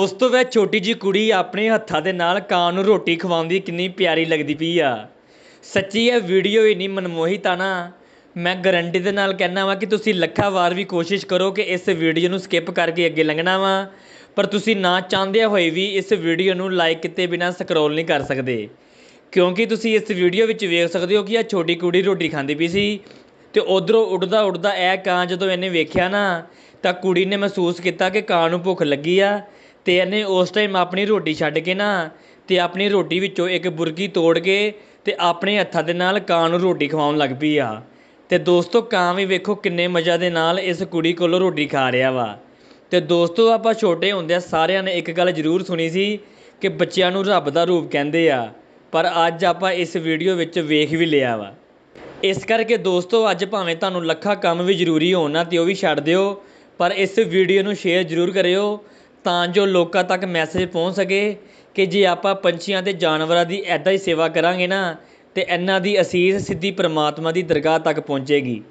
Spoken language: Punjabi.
ਦੋਸਤੋ ਵੈ ਛੋਟੀ ਜੀ ਕੁੜੀ ਆਪਣੇ ਹੱਥਾਂ ਦੇ ਨਾਲ ਕਾਂ ਨੂੰ ਰੋਟੀ ਖਵਾਉਂਦੀ ਕਿੰਨੀ ਪਿਆਰੀ ਲੱਗਦੀ ਪਈ ਆ। ਸੱਚੀ ਇਹ ਵੀਡੀਓ ਇੰਨੀ ਮਨਮੋਹਿਤ ਆ ਨਾ, ਮੈਂ ਗਰੰਟੀ ਦੇ ਨਾਲ ਕਹਿਣਾ ਵਾ ਕਿ ਤੁਸੀਂ ਲੱਖਾਂ ਵਾਰ ਵੀ ਕੋਸ਼ਿਸ਼ ਕਰੋ ਕਿ ਇਸ ਵੀਡੀਓ ਨੂੰ ਸਕਿਪ ਕਰਕੇ ਅੱਗੇ ਲੰਘਣਾ ਵਾ, ਪਰ ਤੁਸੀਂ ਨਾ ਚਾਹੁੰਦੇ ਹੋਏ ਵੀ ਇਸ ਵੀਡੀਓ ਨੂੰ ਲਾਈਕ ਕੀਤੇ ਬਿਨਾਂ ਸਕਰੋਲ ਨਹੀਂ ਕਰ ਸਕਦੇ। ਕਿਉਂਕਿ ਤੁਸੀਂ ਇਸ ਵੀਡੀਓ ਵਿੱਚ ਵੇਖ ਸਕਦੇ ਹੋ ਕਿ ਇਹ ਛੋਟੀ ਕੁੜੀ ਰੋਟੀ ਖਾਂਦੀ ਪਈ ਸੀ ਤੇ ਉਧਰੋਂ ਉੱਡਦਾ ਉੱਡਦਾ ਇਹ ਕਾਂ ਜਦੋਂ ਇਹਨੇ ਵੇਖਿਆ ਨਾ, ਤਾਂ ਕੁੜੀ ਨੇ ਮਹਿਸੂਸ ਕੀਤਾ ਕਿ ਕਾਂ ਨੂੰ ਭੁੱਖ ਲੱਗੀ ਆ ਅਤੇ ਇਹਨੇ ਉਸ ਟਾਈਮ ਆਪਣੀ ਰੋਟੀ ਛੱਡ ਕੇ ਨਾ ਅਤੇ ਆਪਣੀ ਰੋਟੀ ਵਿੱਚੋਂ ਇੱਕ ਬੁਰਕੀ ਤੋੜ ਕੇ ਅਤੇ ਆਪਣੇ ਹੱਥਾਂ ਦੇ ਨਾਲ ਕਾਂ ਨੂੰ ਰੋਟੀ ਖਵਾਉਣ ਲੱਗ ਪਈ ਆ। ਅਤੇ ਦੋਸਤੋ, ਕਾਂ ਵੀ ਵੇਖੋ ਕਿੰਨੇ ਮਜ਼ਾ ਦੇ ਨਾਲ ਇਸ ਕੁੜੀ ਕੋਲੋਂ ਰੋਟੀ ਖਾ ਰਿਹਾ ਵਾ। ਅਤੇ ਦੋਸਤੋ, ਆਪਾਂ ਛੋਟੇ ਹੁੰਦਿਆਂ ਸਾਰਿਆਂ ਨੇ ਇੱਕ ਗੱਲ ਜ਼ਰੂਰ ਸੁਣੀ ਸੀ ਕਿ ਬੱਚਿਆਂ ਨੂੰ ਰੱਬ ਦਾ ਰੂਪ ਕਹਿੰਦੇ ਆ, ਪਰ ਅੱਜ ਆਪਾਂ ਇਸ ਵੀਡੀਓ ਵਿੱਚ ਵੇਖ ਵੀ ਲਿਆ ਵਾ। ਇਸ ਕਰਕੇ ਦੋਸਤੋ, ਅੱਜ ਭਾਵੇਂ ਤੁਹਾਨੂੰ ਲੱਖਾਂ ਕੰਮ ਵੀ ਜ਼ਰੂਰੀ ਹੋਣ ਨਾ ਤੇ ਉਹ ਵੀ ਛੱਡ ਦਿਓ, ਪਰ ਇਸ ਵੀਡੀਓ ਨੂੰ ਸ਼ੇਅਰ ਜ਼ਰੂਰ ਕਰਿਓ ਤਾਂ ਜੋ ਲੋਕਾਂ ਤੱਕ ਮੈਸੇਜ ਪਹੁੰਚ ਸਕੇ ਕਿ ਜੇ ਆਪਾਂ ਪੰਛੀਆਂ ਅਤੇ ਜਾਨਵਰਾਂ ਦੀ ਇੱਦਾਂ ਹੀ ਸੇਵਾ ਕਰਾਂਗੇ ਨਾ, ਤਾਂ ਇਹਨਾਂ ਦੀ ਅਸੀਸ ਸਿੱਧੀ ਪਰਮਾਤਮਾ ਦੀ ਦਰਗਾਹ ਤੱਕ ਪਹੁੰਚੇਗੀ।